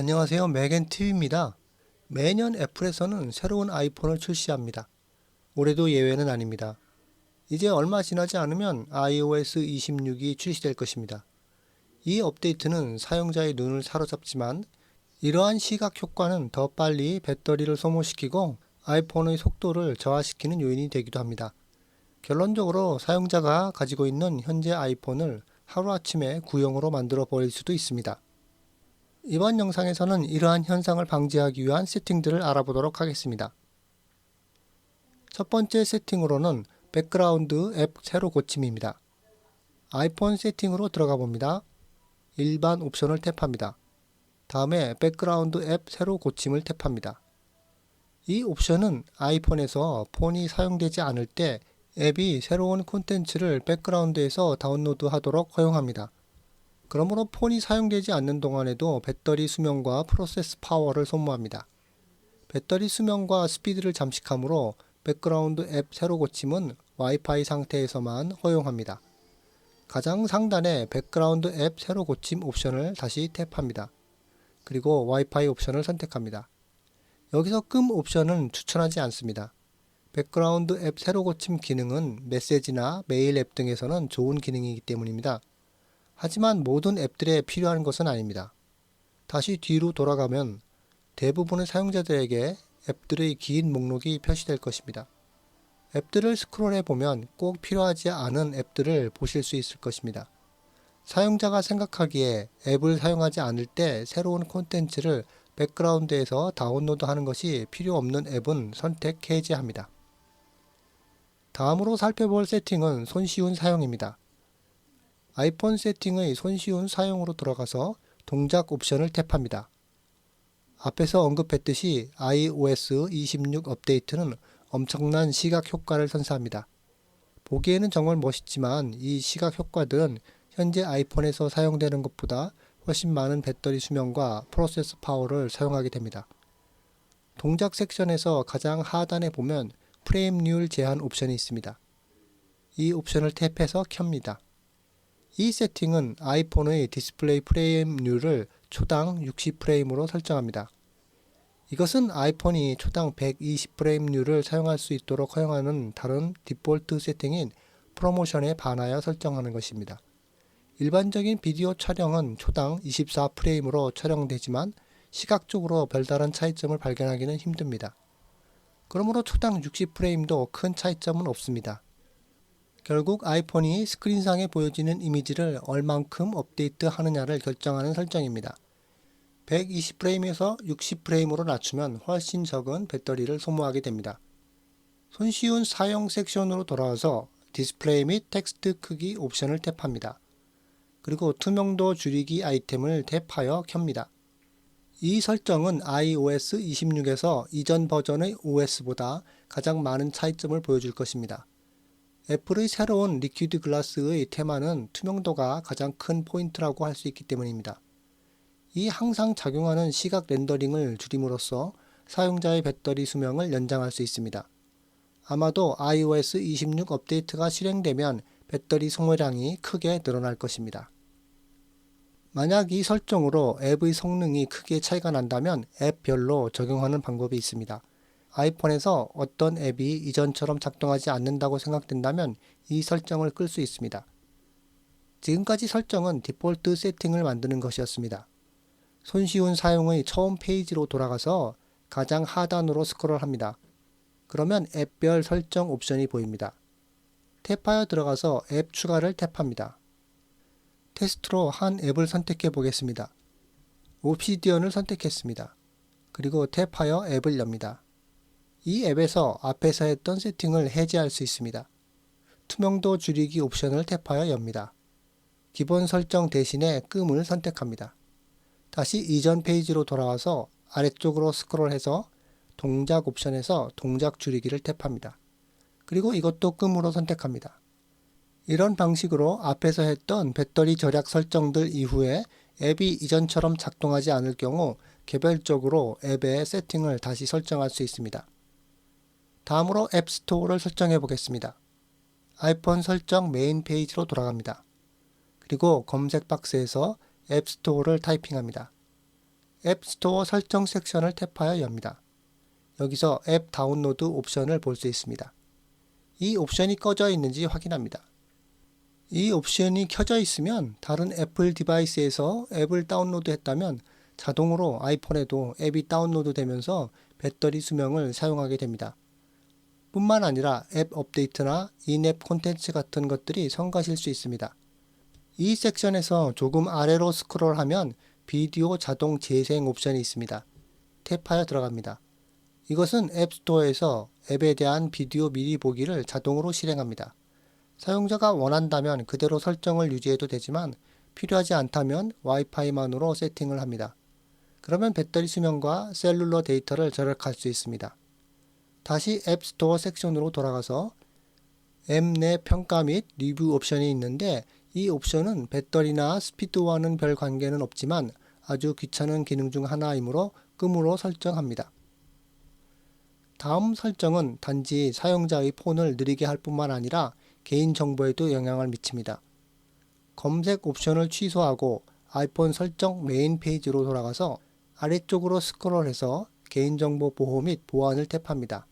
안녕하세요. 맥앤TV입니다. 매년 애플에서는 새로운 아이폰을 출시합니다. 올해도 예외는 아닙니다. 이제 얼마 지나지 않으면 iOS 26이 출시될 것입니다. 이 업데이트는 사용자의 눈을 사로잡지만 이러한 시각 효과는 더 빨리 배터리를 소모시키고 아이폰의 속도를 저하시키는 요인이 되기도 합니다. 결론적으로 사용자가 가지고 있는 현재 아이폰을 하루아침에 구형으로 만들어 버릴 수도 있습니다. 이번 영상에서는 이러한 현상을 방지하기 위한 세팅들을 알아보도록 하겠습니다. 첫 번째 세팅으로는 백그라운드 앱 새로 고침입니다. 아이폰 세팅으로 들어가 봅니다. 일반 옵션을 탭합니다. 다음에 백그라운드 앱 새로 고침을 탭합니다. 이 옵션은 아이폰에서 폰이 사용되지 않을 때 앱이 새로운 콘텐츠를 백그라운드에서 다운로드 하도록 허용합니다. 그러므로 폰이 사용되지 않는 동안에도 배터리 수명과 프로세스 파워를 소모합니다. 배터리 수명과 스피드를 잠식하므로 백그라운드 앱 새로 고침은 와이파이 상태에서만 허용합니다. 가장 상단에 백그라운드 앱 새로 고침 옵션을 다시 탭합니다. 그리고 와이파이 옵션을 선택합니다. 여기서 끔 옵션은 추천하지 않습니다. 백그라운드 앱 새로 고침 기능은 메시지나 메일 앱 등에서는 좋은 기능이기 때문입니다. 하지만 모든 앱들에 필요한 것은 아닙니다. 다시 뒤로 돌아가면 대부분의 사용자들에게 앱들의 긴 목록이 표시될 것입니다. 앱들을 스크롤해 보면 꼭 필요하지 않은 앱들을 보실 수 있을 것입니다. 사용자가 생각하기에 앱을 사용하지 않을 때 새로운 콘텐츠를 백그라운드에서 다운로드 하는 것이 필요 없는 앱은 선택 해제합니다. 다음으로 살펴볼 세팅은 손쉬운 사용입니다. 아이폰 세팅의 손쉬운 사용으로 들어가서 동작 옵션을 탭합니다. 앞에서 언급했듯이 iOS 26 업데이트는 엄청난 시각 효과를 선사합니다. 보기에는 정말 멋있지만 이 시각 효과들은 현재 아이폰에서 사용되는 것보다 훨씬 많은 배터리 수명과 프로세스 파워를 사용하게 됩니다. 동작 섹션에서 가장 하단에 보면 프레임률 제한 옵션이 있습니다. 이 옵션을 탭해서 켭니다. 이 세팅은 아이폰의 디스플레이 프레임률을 초당 60프레임으로 설정합니다. 이것은 아이폰이 초당 120프레임률을 사용할 수 있도록 허용하는 다른 디폴트 세팅인 프로모션에 반하여 설정하는 것입니다. 일반적인 비디오 촬영은 초당 24프레임으로 촬영되지만 시각적으로 별다른 차이점을 발견하기는 힘듭니다. 그러므로 초당 60프레임도 큰 차이점은 없습니다. 결국 아이폰이 스크린상에 보여지는 이미지를 얼만큼 업데이트 하느냐를 결정하는 설정입니다. 120프레임에서 60프레임으로 낮추면 훨씬 적은 배터리를 소모하게 됩니다. 손쉬운 사용 섹션으로 돌아와서 디스플레이 및 텍스트 크기 옵션을 탭합니다. 그리고 투명도 줄이기 아이템을 탭하여 켭니다. 이 설정은 iOS 26에서 이전 버전의 OS보다 가장 많은 차이점을 보여줄 것입니다. 애플의 새로운 리퀴드 글라스의 테마는 투명도가 가장 큰 포인트라고 할 수 있기 때문입니다. 이 항상 작용하는 시각 렌더링을 줄임으로써 사용자의 배터리 수명을 연장할 수 있습니다. 아마도 iOS 26 업데이트가 실행되면 배터리 소모량이 크게 늘어날 것입니다. 만약 이 설정으로 앱의 성능이 크게 차이가 난다면 앱별로 적용하는 방법이 있습니다. 아이폰에서 어떤 앱이 이전처럼 작동하지 않는다고 생각된다면 이 설정을 끌 수 있습니다. 지금까지 설정은 디폴트 세팅을 만드는 것이었습니다. 손쉬운 사용의 처음 페이지로 돌아가서 가장 하단으로 스크롤합니다. 그러면 앱별 설정 옵션이 보입니다. 탭하여 들어가서 앱 추가를 탭합니다. 테스트로 한 앱을 선택해 보겠습니다. 옵시디언을 선택했습니다. 그리고 탭하여 앱을 엽니다. 이 앱에서 앞에서 했던 세팅을 해제할 수 있습니다. 투명도 줄이기 옵션을 탭하여 엽니다. 기본 설정 대신에 끔을 선택합니다. 다시 이전 페이지로 돌아와서 아래쪽으로 스크롤해서 동작 옵션에서 동작 줄이기를 탭합니다. 그리고 이것도 끔으로 선택합니다. 이런 방식으로 앞에서 했던 배터리 절약 설정들 이후에 앱이 이전처럼 작동하지 않을 경우 개별적으로 앱의 세팅을 다시 설정할 수 있습니다. 다음으로 앱 스토어를 설정해 보겠습니다. 아이폰 설정 메인 페이지로 돌아갑니다. 그리고 검색 박스에서 앱 스토어를 타이핑합니다. 앱 스토어 설정 섹션을 탭하여 엽니다. 여기서 앱 다운로드 옵션을 볼 수 있습니다. 이 옵션이 꺼져 있는지 확인합니다. 이 옵션이 켜져 있으면 다른 애플 디바이스에서 앱을 다운로드 했다면 자동으로 아이폰에도 앱이 다운로드 되면서 배터리 수명을 사용하게 됩니다. 뿐만 아니라 앱 업데이트나 인앱 콘텐츠 같은 것들이 성가실 수 있습니다. 이 섹션에서 조금 아래로 스크롤하면 비디오 자동 재생 옵션이 있습니다. 탭하여 들어갑니다. 이것은 앱스토어에서 앱에 대한 비디오 미리 보기를 자동으로 실행합니다. 사용자가 원한다면 그대로 설정을 유지해도 되지만 필요하지 않다면 와이파이만으로 세팅을 합니다. 그러면 배터리 수명과 셀룰러 데이터를 절약할 수 있습니다. 다시 앱스토어 섹션으로 돌아가서 앱 내 평가 및 리뷰 옵션이 있는데 이 옵션은 배터리나 스피드와는 별 관계는 없지만 아주 귀찮은 기능 중 하나이므로 끔으로 설정합니다. 다음 설정은 단지 사용자의 폰을 느리게 할 뿐만 아니라 개인정보에도 영향을 미칩니다. 검색 옵션을 취소하고 아이폰 설정 메인 페이지로 돌아가서 아래쪽으로 스크롤해서 개인정보 보호 및 보안을 탭합니다.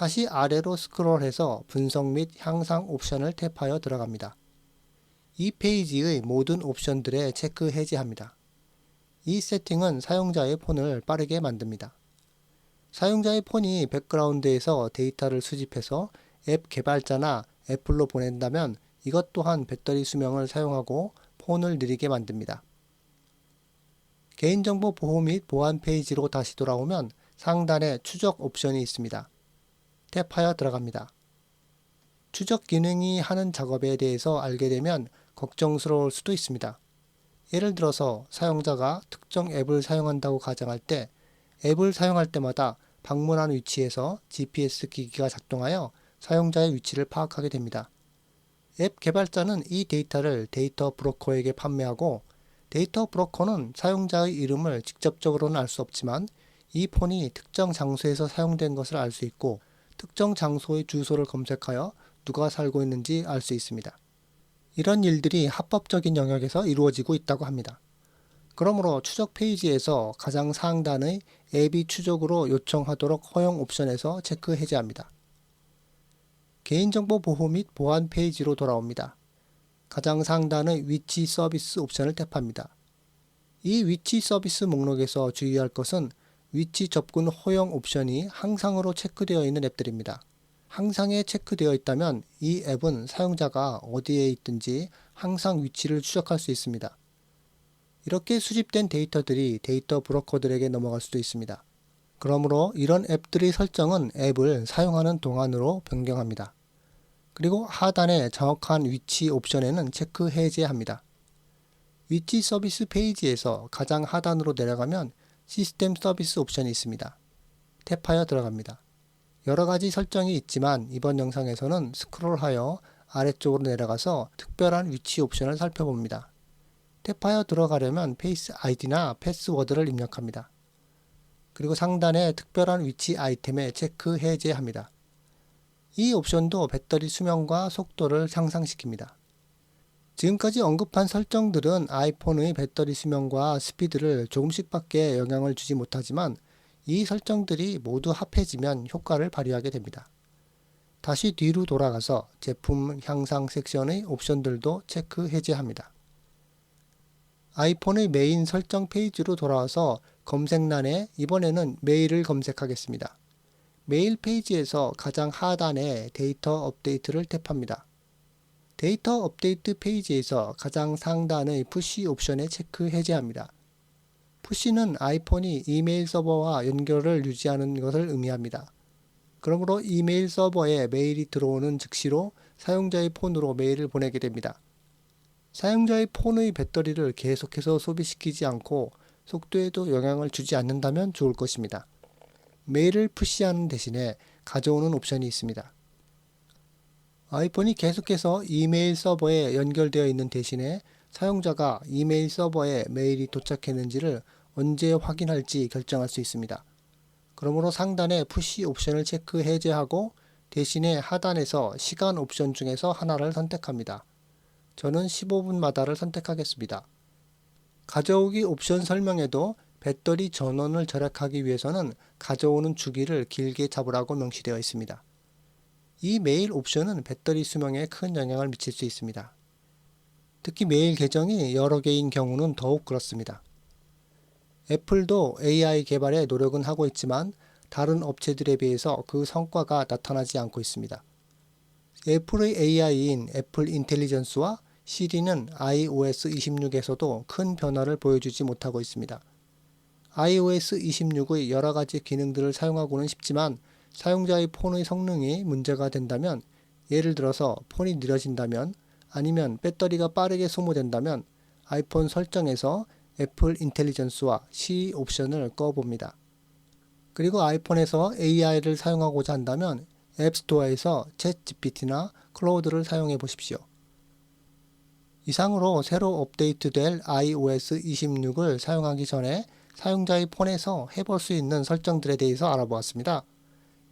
다시 아래로 스크롤해서 분석 및 향상 옵션을 탭하여 들어갑니다. 이 페이지의 모든 옵션들에 체크 해제합니다. 이 세팅은 사용자의 폰을 빠르게 만듭니다. 사용자의 폰이 백그라운드에서 데이터를 수집해서 앱 개발자나 애플로 보낸다면 이것 또한 배터리 수명을 사용하고 폰을 느리게 만듭니다. 개인정보 보호 및 보안 페이지로 다시 돌아오면 상단에 추적 옵션이 있습니다. 탭하여 들어갑니다. 추적 기능이 하는 작업에 대해서 알게 되면 걱정스러울 수도 있습니다. 예를 들어서 사용자가 특정 앱을 사용한다고 가정할 때 앱을 사용할 때마다 방문한 위치에서 GPS 기기가 작동하여 사용자의 위치를 파악하게 됩니다. 앱 개발자는 이 데이터를 데이터 브로커에게 판매하고 데이터 브로커는 사용자의 이름을 직접적으로는 알 수 없지만 이 폰이 특정 장소에서 사용된 것을 알 수 있고 특정 장소의 주소를 검색하여 누가 살고 있는지 알 수 있습니다. 이런 일들이 합법적인 영역에서 이루어지고 있다고 합니다. 그러므로 추적 페이지에서 가장 상단의 앱이 추적으로 요청하도록 허용 옵션에서 체크 해제합니다. 개인정보 보호 및 보안 페이지로 돌아옵니다. 가장 상단의 위치 서비스 옵션을 탭합니다. 이 위치 서비스 목록에서 주의할 것은 위치 접근 허용 옵션이 항상으로 체크되어 있는 앱들입니다. 항상에 체크되어 있다면 이 앱은 사용자가 어디에 있든지 항상 위치를 추적할 수 있습니다. 이렇게 수집된 데이터들이 데이터 브로커들에게 넘어갈 수도 있습니다. 그러므로 이런 앱들의 설정은 앱을 사용하는 동안으로 변경합니다. 그리고 하단의 정확한 위치 옵션에는 체크 해제합니다. 위치 서비스 페이지에서 가장 하단으로 내려가면 시스템 서비스 옵션이 있습니다. 탭하여 들어갑니다. 여러 가지 설정이 있지만 이번 영상에서는 스크롤하여 아래쪽으로 내려가서 특별한 위치 옵션을 살펴봅니다. 탭하여 들어가려면 페이스 아이디나 패스워드를 입력합니다. 그리고 상단의 특별한 위치 아이템에 체크 해제합니다. 이 옵션도 배터리 수명과 속도를 향상시킵니다. 지금까지 언급한 설정들은 아이폰의 배터리 수명과 스피드를 조금씩밖에 영향을 주지 못하지만 이 설정들이 모두 합해지면 효과를 발휘하게 됩니다. 다시 뒤로 돌아가서 제품 향상 섹션의 옵션들도 체크 해제합니다. 아이폰의 메인 설정 페이지로 돌아와서 검색란에 이번에는 메일을 검색하겠습니다. 메일 페이지에서 가장 하단에 데이터 업데이트를 탭합니다. 데이터 업데이트 페이지에서 가장 상단의 푸시 옵션에 체크 해제합니다. 푸시는 아이폰이 이메일 서버와 연결을 유지하는 것을 의미합니다. 그러므로 이메일 서버에 메일이 들어오는 즉시로 사용자의 폰으로 메일을 보내게 됩니다. 사용자의 폰의 배터리를 계속해서 소비시키지 않고 속도에도 영향을 주지 않는다면 좋을 것입니다. 메일을 푸시하는 대신에 가져오는 옵션이 있습니다. 아이폰이 계속해서 이메일 서버에 연결되어 있는 대신에 사용자가 이메일 서버에 메일이 도착했는지를 언제 확인할지 결정할 수 있습니다. 그러므로 상단에 푸시 옵션을 체크 해제하고 대신에 하단에서 시간 옵션 중에서 하나를 선택합니다. 저는 15분마다를 선택하겠습니다. 가져오기 옵션 설명에도 배터리 전원을 절약하기 위해서는 가져오는 주기를 길게 잡으라고 명시되어 있습니다. 이 메일 옵션은 배터리 수명에 큰 영향을 미칠 수 있습니다. 특히 메일 계정이 여러 개인 경우는 더욱 그렇습니다. 애플도 AI 개발에 노력은 하고 있지만 다른 업체들에 비해서 그 성과가 나타나지 않고 있습니다. 애플의 AI인 애플 인텔리전스와 시리는 iOS 26에서도 큰 변화를 보여주지 못하고 있습니다. iOS 26의 여러 가지 기능들을 사용하고는 싶지만 사용자의 폰의 성능이 문제가 된다면 예를 들어서 폰이 느려진다면 아니면 배터리가 빠르게 소모된다면 아이폰 설정에서 애플 인텔리전스와 시리 옵션을 꺼봅니다. 그리고 아이폰에서 AI를 사용하고자 한다면 앱스토어에서 챗 GPT나 클로우드를 사용해 보십시오. 이상으로 새로 업데이트될 iOS 26을 사용하기 전에 사용자의 폰에서 해볼 수 있는 설정들에 대해서 알아보았습니다.